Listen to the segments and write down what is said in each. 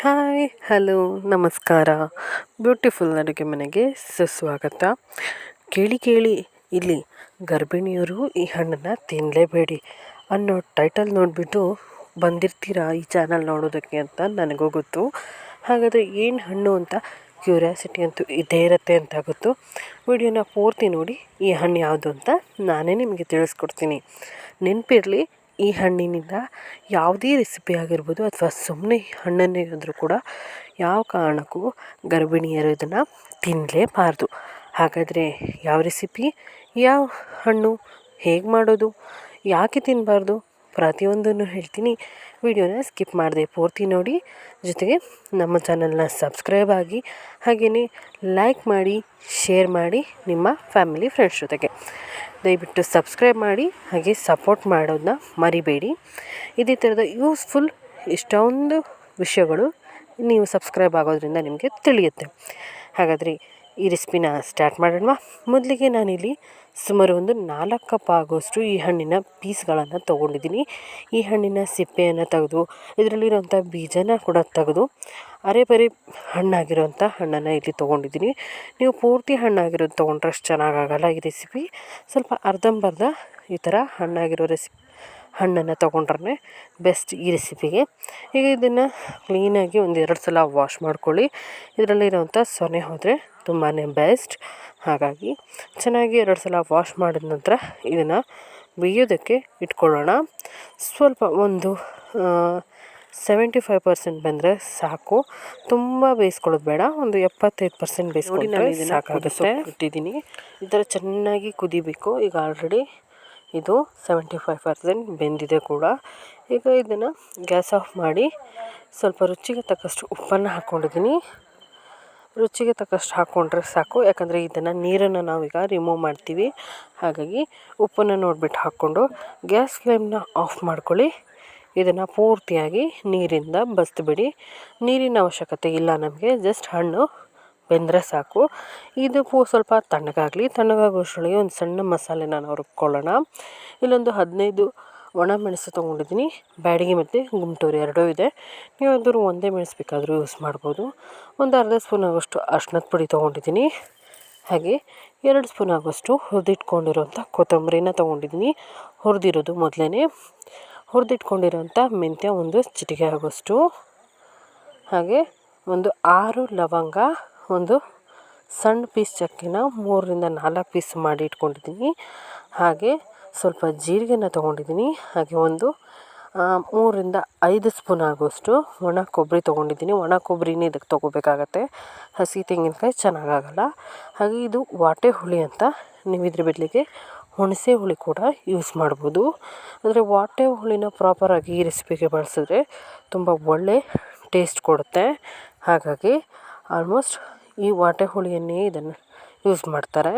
Hi, hello, ನಮಸ್ಕಾರ. Beautiful ಅಡುಗೆ ಮನೆಗೆ ಸುಸ್ವಾಗತ. ಕೇಳಿ ಕೇಳಿ, ಇಲ್ಲಿ ಗರ್ಭಿಣಿಯರು ಈ ಹಣ್ಣನ್ನು ತಿನ್ನಲೇಬೇಡಿ ಅನ್ನೋ ಟೈಟಲ್ ನೋಡಿಬಿಟ್ಟು ಬಂದಿರ್ತೀರಾ ಈ ಚಾನಲ್ ನೋಡೋದಕ್ಕೆ ಅಂತ ನನಗೂ ಗೊತ್ತು. ಹಾಗಾದರೆ ಏನು ಹಣ್ಣು ಅಂತ ಕ್ಯೂರಿಯಾಸಿಟಿ ಅಂತೂ ಇದೇ ಇರುತ್ತೆ ಅಂತ ಗೊತ್ತು. ವಿಡಿಯೋನ ಪೂರ್ತಿ ನೋಡಿ ಈ ಹಣ್ಣು ಯಾವುದು ಅಂತ ನಾನೇ ನಿಮಗೆ ತಿಳಿಸ್ಕೊಡ್ತೀನಿ. ನೆನಪಿರಲಿ ಈ ಹಣ್ಣಿನಿಂದ ಯಾವುದೇ ರೆಸಿಪಿ ಆಗಿರ್ಬೋದು ಅಥವಾ ಸುಮ್ಮನೆ ಹಣ್ಣನ್ನೇ ಆದರೂ ಕೂಡ ಯಾವ ಕಾರಣಕ್ಕೂ ಗರ್ಭಿಣಿಯರು ಇದನ್ನು ತಿನ್ನಲೇಬಾರ್ದು ಹಾಗಾದರೆ ಯಾವ ರೆಸಿಪಿ ಯಾವ ಹಣ್ಣು, ಹೇಗೆ ಮಾಡೋದು, ಯಾಕೆ ತಿನ್ನಬಾರ್ದು ಪ್ರತಿಯೊಂದನ್ನು ಹೇಳ್ತೀನಿ. ವಿಡಿಯೋನ ಸ್ಕಿಪ್ ಮಾಡಿದೆ ಪೂರ್ತಿ ನೋಡಿ. ಜೊತೆಗೆ ನಮ್ಮ ಚಾನಲ್ನ ಸಬ್ಸ್ಕ್ರೈಬ್ ಆಗಿ ಹಾಗೆಯೇ ಲೈಕ್ ಮಾಡಿ ಶೇರ್ ಮಾಡಿ ನಿಮ್ಮ ಫ್ಯಾಮಿಲಿ ಫ್ರೆಂಡ್ಸ್ ಜೊತೆಗೆ. ದಯವಿಟ್ಟು ಸಬ್ಸ್ಕ್ರೈಬ್ ಮಾಡಿ ಹಾಗೆ ಸಪೋರ್ಟ್ ಮಾಡೋದನ್ನ ಮರಿಬೇಡಿ. ಇದೇ ಥರದ ಯೂಸ್ಫುಲ್ ಇಷ್ಟೊಂದು ವಿಷಯಗಳು ನೀವು ಸಬ್ಸ್ಕ್ರೈಬ್ ಆಗೋದರಿಂದ ನಿಮಗೆ ತಿಳಿಯುತ್ತೆ. ಹಾಗಾದರೆ ಈ ರೆಸಿಪಿನ ಸ್ಟಾರ್ಟ್ ಮಾಡೋಣ ಮೊದಲಿಗೆ ನಾನಿಲ್ಲಿ ಸುಮಾರು ಒಂದು ನಾಲ್ಕು ಕಪ್ ಆಗೋಷ್ಟು ಈ ಹಣ್ಣಿನ ಪೀಸ್ಗಳನ್ನು ತೊಗೊಂಡಿದ್ದೀನಿ. ಈ ಹಣ್ಣಿನ ಸಿಪ್ಪೆಯನ್ನು ತೆಗೆದು ಇದರಲ್ಲಿರುವಂಥ ಬೀಜನ ಕೂಡ ತೆಗೆದು ಅರೆ ಬರೆ ಹಣ್ಣಾಗಿರುವಂಥ ಹಣ್ಣನ್ನು ಇಲ್ಲಿ ತೊಗೊಂಡಿದ್ದೀನಿ. ನೀವು ಪೂರ್ತಿ ಹಣ್ಣಾಗಿರೋದು ತೊಗೊಂಡ್ರೆ ಅಷ್ಟು ಚೆನ್ನಾಗಾಗಲ್ಲ ಈ ರೆಸಿಪಿ. ಸ್ವಲ್ಪ ಅರ್ಧಂಬರ್ಧ ಈ ಥರ ಹಣ್ಣಾಗಿರೋ ರೆಸಿಪಿ ಹಣ್ಣನ್ನು ತೊಗೊಂಡ್ರೆ ಬೆಸ್ಟ್ ಈ ರೆಸಿಪಿಗೆ ಈಗ ಇದನ್ನು ಕ್ಲೀನಾಗಿ ಒಂದು ಎರಡು ಸಲ ವಾಶ್ ಮಾಡ್ಕೊಳ್ಳಿ. ಇದರಲ್ಲಿರೋವಂಥ ಸೊನೆ ಹೋದರೆ ತುಂಬಾ ಬೆಸ್ಟ್ ಹಾಗಾಗಿ ಚೆನ್ನಾಗಿ ಎರಡು ಸಲ ವಾಶ್ ಮಾಡಿದ ನಂತರ ಇದನ್ನು ಬೇಯೋದಕ್ಕೆ ಇಟ್ಕೊಳ್ಳೋಣ. ಸ್ವಲ್ಪ ಒಂದು ಸೆವೆಂಟಿ ಫೈವ್ ಪರ್ಸೆಂಟ್ ಬಂದರೆ ಸಾಕು. ತುಂಬ ಬೇಯಿಸ್ಕೊಳ್ಳೋದು ಬೇಡ. ಒಂದು ಎಪ್ಪತ್ತೈದು ಪರ್ಸೆಂಟ್ ಬೇಯಿಸ್ಕೊಂಡ್ರೆ ಸಾಕಾಗುತ್ತೆ. ಇಟ್ಟಿದ್ದೀನಿ. ಈ ಥರ ಚೆನ್ನಾಗಿ ಕುದಿಬೇಕು. ಈಗ ಆಲ್ರೆಡಿ ಇದು ಸೆವೆಂಟಿ ಫೈವ್ ಪರ್ಸೆಂಟ್ ಬೆಂದಿದೆ ಕೂಡ. ಈಗ ಇದನ್ನು ಗ್ಯಾಸ್ ಆಫ್ ಮಾಡಿ ಸ್ವಲ್ಪ ರುಚಿಗೆ ತಕ್ಕಷ್ಟು ಉಪ್ಪನ್ನು ಹಾಕ್ಕೊಂಡಿದ್ದೀನಿ ರುಚಿಗೆ ತಕ್ಕಷ್ಟು ಹಾಕ್ಕೊಂಡ್ರೆ ಸಾಕು, ಯಾಕಂದರೆ ಇದನ್ನು ನೀರನ್ನು ನಾವೀಗ ರಿಮೂವ್ ಮಾಡ್ತೀವಿ. ಹಾಗಾಗಿ ಉಪ್ಪನ್ನು ನೋಡಿಬಿಟ್ಟು ಹಾಕ್ಕೊಂಡು ಗ್ಯಾಸ್ ಫ್ಲೇಮ್ನ ಆಫ್ ಮಾಡ್ಕೊಳ್ಳಿ. ಇದನ್ನು ಪೂರ್ತಿಯಾಗಿ ನೀರಿಂದ ಬಸಿದ್ಬಿಡಿ. ನೀರಿನ ಅವಶ್ಯಕತೆ ಇಲ್ಲ ನಮಗೆ, ಜಸ್ಟ್ ಹಣ್ಣು. ಬೆಂದರೆ ಸಾಕು. ಇದಕ್ಕೂ ಸ್ವಲ್ಪ ತಣ್ಣಗಾಗಲಿ ತಣ್ಣಗಾಗುವಷ್ಟರೊಳಗೆ ಒಂದು ಸಣ್ಣ ಮಸಾಲೆನ ನಾವು ರುಬ್ಕೊಳ್ಳೋಣ ಇಲ್ಲೊಂದು ಹದಿನೈದು ಒಣ ಮೆಣಸು ತೊಗೊಂಡಿದ್ದೀನಿ. ಬ್ಯಾಡಿಗೆ ಮತ್ತು ಗುಂಟೂರು ಎರಡೂ ಇದೆ. ನೀವು ಯಾವ್ದಾದ್ರು ಒಂದೇ ಮೆಣಸು ಬೇಕಾದರೂ ಯೂಸ್ ಮಾಡ್ಬೋದು. ಒಂದು ಅರ್ಧ ಸ್ಪೂನ್ ಆಗೋಷ್ಟು ಅರ್ಶಿನದ ಪುಡಿ ತೊಗೊಂಡಿದ್ದೀನಿ. ಹಾಗೆ ಎರಡು ಸ್ಪೂನ್ ಆಗೋಷ್ಟು ಹುರಿದಿಟ್ಕೊಂಡಿರೋಂಥ ಕೊತ್ತಂಬರಿನ ತೊಗೊಂಡಿದ್ದೀನಿ. ಹುರಿದಿರೋದು ಮೊದಲೇ ಹುರಿದಿಟ್ಕೊಂಡಿರೋಂಥ ಮೆಂತ್ಯ ಒಂದು ಚಿಟಿಕೆ ಆಗೋಷ್ಟು. ಹಾಗೆ ಒಂದು ಆರು ಲವಂಗ ಒಂದು ಸಣ್ಣ ಪೀಸ್ ಚಕ್ಕೆನ ಮೂರರಿಂದ ನಾಲ್ಕು ಪೀಸ್ ಮಾಡಿ ಇಟ್ಕೊಂಡಿದ್ದೀನಿ. ಹಾಗೆ ಸ್ವಲ್ಪ ಜೀರಿಗೆನ ತೊಗೊಂಡಿದ್ದೀನಿ. ಹಾಗೆ ಒಂದು ಮೂರರಿಂದ ಐದು ಸ್ಪೂನ್ ಆಗುವಷ್ಟು ಒಣ ಕೊಬ್ಬರಿ ತೊಗೊಂಡಿದ್ದೀನಿ. ಒಣ ಕೊಬ್ಬರಿನೇ ಇದಕ್ಕೆ ತೊಗೋಬೇಕಾಗತ್ತೆ. ಹಸಿ ತೆಂಗಿನಕಾಯಿ ಚೆನ್ನಾಗಾಗಲ್ಲ. ಹಾಗೆ ಇದು ವಾಟೆ ಹುಳಿ ಅಂತ ನೀವು ಇದ್ರ ಬದಲಿಗೆ ಹುಣಸೆ ಹುಳಿ ಕೂಡ ಯೂಸ್ ಮಾಡ್ಬೋದು. ಅಂದರೆ ವಾಟೆ ಹುಳಿನ ಪ್ರಾಪರಾಗಿ ಈ ರೆಸಿಪಿಗೆ ಬಳಸಿದ್ರೆ ತುಂಬ ಒಳ್ಳೆ ಟೇಸ್ಟ್ ಕೊಡುತ್ತೆ. ಹಾಗಾಗಿ ಆಲ್ಮೋಸ್ಟ್ ಈ ವಾಟೆ ಹುಳಿಯನ್ನೇ ಇದನ್ನು ಯೂಸ್ ಮಾಡ್ತಾರೆ.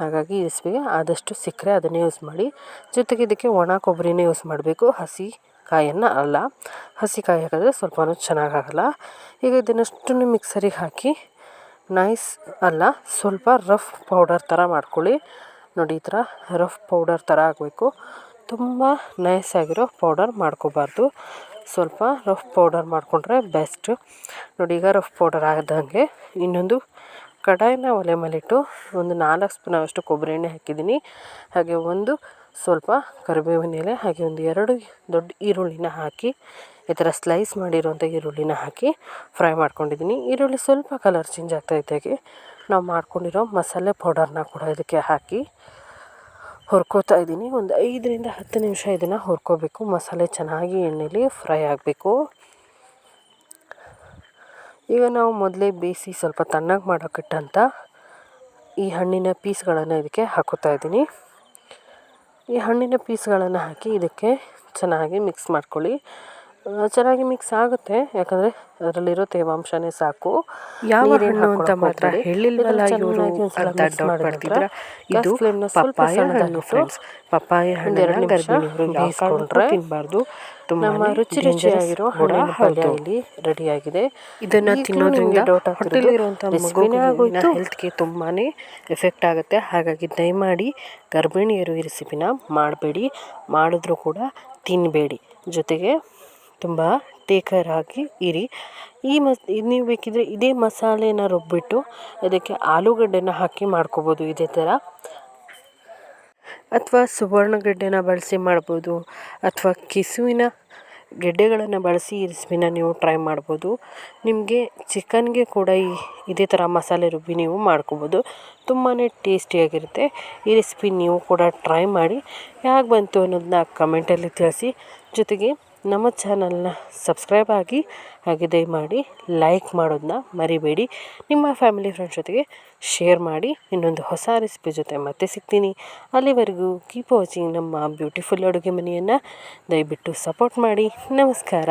ಹಾಗಾಗಿ ರೆಸಿಪಿಗೆ ಆದಷ್ಟು ಸಿಕ್ಕರೆ ಅದನ್ನೇ ಯೂಸ್ ಮಾಡಿ. ಜೊತೆಗೆ ಇದಕ್ಕೆ ಒಣ ಕೊಬ್ಬರಿನೇ ಯೂಸ್ ಮಾಡಬೇಕು. ಹಸಿ ಕಾಯನ್ನು ಅಲ್ಲ. ಹಸಿ ಕಾಯಿ ಹಾಕಿದ್ರೆ ಸ್ವಲ್ಪನೂ ಚೆನ್ನಾಗಾಗಲ್ಲ ಈಗ ಇದನ್ನಷ್ಟನ್ನು ಮಿಕ್ಸರಿಗೆ ಹಾಕಿ ನೈಸ್ ಅಲ್ಲ, ಸ್ವಲ್ಪ ರಫ್ ಪೌಡರ್ ಥರ ಮಾಡ್ಕೊಳ್ಳಿ. ನೋಡಿ, ಈ ಥರ ರಫ್ ಪೌಡರ್ ಥರ ಆಗಬೇಕು. ತುಂಬ ನೈಸ್ ಆಗಿರೋ ಪೌಡರ್ ಮಾಡ್ಕೋಬಾರ್ದು. ಸ್ವಲ್ಪ ರಫ್ ಪೌಡರ್ ಮಾಡಿಕೊಂಡ್ರೆ ಬೆಸ್ಟು ನೋಡಿ, ಈಗ ರಫ್ ಪೌಡರ್ ಆದಂಗೆ ಇನ್ನೊಂದು ಕಡಾಯಿನ ಒಲೆ ಮೇಲಿಟ್ಟು ಒಂದು ನಾಲ್ಕು ಸ್ಪೂನ್ ಅಷ್ಟು ಕೊಬ್ಬರಿ ಎಣ್ಣೆ ಹಾಕಿದ್ದೀನಿ. ಹಾಗೆ ಒಂದು ಸ್ವಲ್ಪ ಕರಿಬೇವಿನ ಎಲೆ, ಹಾಗೆ ಒಂದು ಎರಡು ದೊಡ್ಡ ಈರುಳ್ಳಿನ ಹಾಕಿ, ಈ ಥರ ಸ್ಲೈಸ್ ಮಾಡಿರೋಂಥ ಈರುಳ್ಳಿನ ಹಾಕಿ ಫ್ರೈ ಮಾಡ್ಕೊಂಡಿದ್ದೀನಿ. ಈರುಳ್ಳಿ ಸ್ವಲ್ಪ ಕಲರ್ ಚೇಂಜ್ ಆಗ್ತಾ ಇದ್ದಾಗೆ ನಾವು ಮಾಡ್ಕೊಂಡಿರೋ ಮಸಾಲೆ ಪೌಡರ್ನ ಕೂಡ ಇದಕ್ಕೆ ಹಾಕಿ ಹುರ್ಕೋತಾ ಇದ್ದೀನಿ. ಒಂದು ಐದರಿಂದ ಹತ್ತು ನಿಮಿಷ ಇದನ್ನು ಹುರ್ಕೋಬೇಕು. ಮಸಾಲೆ ಚೆನ್ನಾಗಿ ಎಣ್ಣೆಲಿ ಫ್ರೈ ಆಗಬೇಕು. ಈಗ ನಾವು ಮೊದಲೇ ಬೇಯಿಸಿ ಸ್ವಲ್ಪ ತಣ್ಣಗೆ ಮಾಡೋಕ್ಕಿಟ್ಟಂಥ ಈ ಹಣ್ಣಿನ ಪೀಸ್ಗಳನ್ನು ಇದಕ್ಕೆ ಹಾಕೋತಾ ಇದ್ದೀನಿ. ಈ ಹಣ್ಣಿನ ಪೀಸ್ಗಳನ್ನು ಹಾಕಿ ಇದಕ್ಕೆ ಚೆನ್ನಾಗಿ ಮಿಕ್ಸ್ ಮಾಡ್ಕೊಳ್ಳಿ. ಚೆನ್ನಾಗಿ ಮಿಕ್ಸ್ ಆಗುತ್ತೆ. ಯಾಕಂದ್ರೆ ಅದರಲ್ಲಿರೋ ತೇವಾಂಶನೇ ಸಾಕು. ಯಾವ ಹಣ್ಣು ಅಂತ ಮಾತ್ರ. ಹೇಳಿಲ್ವಲ್ಲ ಇವರು ಅಂತ ಡೌಟ್ ಮಾಡಿದ ಇದು ಪಪ್ಪಾಯ ಹಣ್ಣು ಫ್ರೆಂಡ್ಸ್ ಪಪ್ಪಾಯ ಹಣ್ಣನ್ನ ಗರ್ಭಿಣಿಯರು ಬೇಯಿಸ್ಕೊಂಡ್ರೆ ತಿನ್ನಬಾರ್ದು ನಮ್ಮ ರುಚಿ ರುಚಿಯಾಗಿರೋ ಹಣ್ಣಿನ ಪಲ್ಯ ಇಲ್ಲಿ ರೆಡಿಯಾಗಿದೆ. ಇದನ್ನ ತಿನ್ನೋದ್ರಿಂದ ಹೊಟ್ಟೆಲಿರುವಂಥ ಮಗುವಿನ. ಹೆಲ್ತ್ಗೆ ತುಂಬಾನೇ ಎಫೆಕ್ಟ್ ಆಗುತ್ತೆ. ಹಾಗಾಗಿ ದಯಮಾಡಿ ಗರ್ಭಿಣಿಯರು ಈ ರೆಸಿಪಿನ ಮಾಡಬೇಡಿ. ಮಾಡಿದ್ರೂ ಕೂಡ ತಿನ್ನಬೇಡಿ ಜೊತೆಗೆ ತುಂಬ ಟೇಕರ್ ಆಗಿ ಇರಿ. ಈ ಮಸ್ ನೀವು ಬೇಕಿದ್ದರೆ ಇದೇ ಮಸಾಲೆನ ರುಬ್ಬಿಟ್ಟು ಅದಕ್ಕೆ ಆಲೂಗಡ್ಡೆನ ಹಾಕಿ ಮಾಡ್ಕೋಬೋದು ಇದೇ ಥರ. ಅಥವಾ ಸುವರ್ಣಗಡ್ಡೆನ ಬಳಸಿ ಮಾಡ್ಬೋದು. ಅಥವಾ ಕೆಸುವಿನ ಗೆಡ್ಡೆಗಳನ್ನು ಬಳಸಿ ಈ ರೆಸಿಪಿನ ನೀವು ಟ್ರೈ ಮಾಡ್ಬೋದು. ನಿಮಗೆ ಚಿಕನ್ಗೆ ಕೂಡ ಈ, ಇದೇ ಥರ ಮಸಾಲೆ ರುಬ್ಬಿ ನೀವು ಮಾಡ್ಕೋಬೋದು. ತುಂಬಾ ಟೇಸ್ಟಿಯಾಗಿರುತ್ತೆ. ಈ ರೆಸಿಪಿ ನೀವು ಕೂಡ ಟ್ರೈ ಮಾಡಿ. ಹೇಗೆ ಬಂತು ಅನ್ನೋದನ್ನ ಕಮೆಂಟಲ್ಲಿ ತಿಳಿಸಿ. ಜೊತೆಗೆ ನಮ್ಮ ಚಾನಲ್ನ ಸಬ್ಸ್ಕ್ರೈಬ್ ಆಗಿ ಹಾಗೆ ದಯಮಾಡಿ ಲೈಕ್ ಮಾಡೋದನ್ನ ಮರಿಬೇಡಿ. ನಿಮ್ಮ ಫ್ಯಾಮಿಲಿ ಫ್ರೆಂಡ್ಸ್ ಜೊತೆಗೆ ಶೇರ್ ಮಾಡಿ. ಇನ್ನೊಂದು ಹೊಸ ರೆಸಿಪಿ ಜೊತೆ ಮತ್ತೆ ಸಿಗ್ತೀನಿ. ಅಲ್ಲಿವರೆಗೂ ಕೀಪ್ ವಾಚಿಂಗ್ ನಮ್ಮ ಬ್ಯೂಟಿಫುಲ್ ಅಡುಗೆ ಮನೆಯನ್ನು. ದಯವಿಟ್ಟು ಸಪೋರ್ಟ್ ಮಾಡಿ. ನಮಸ್ಕಾರ.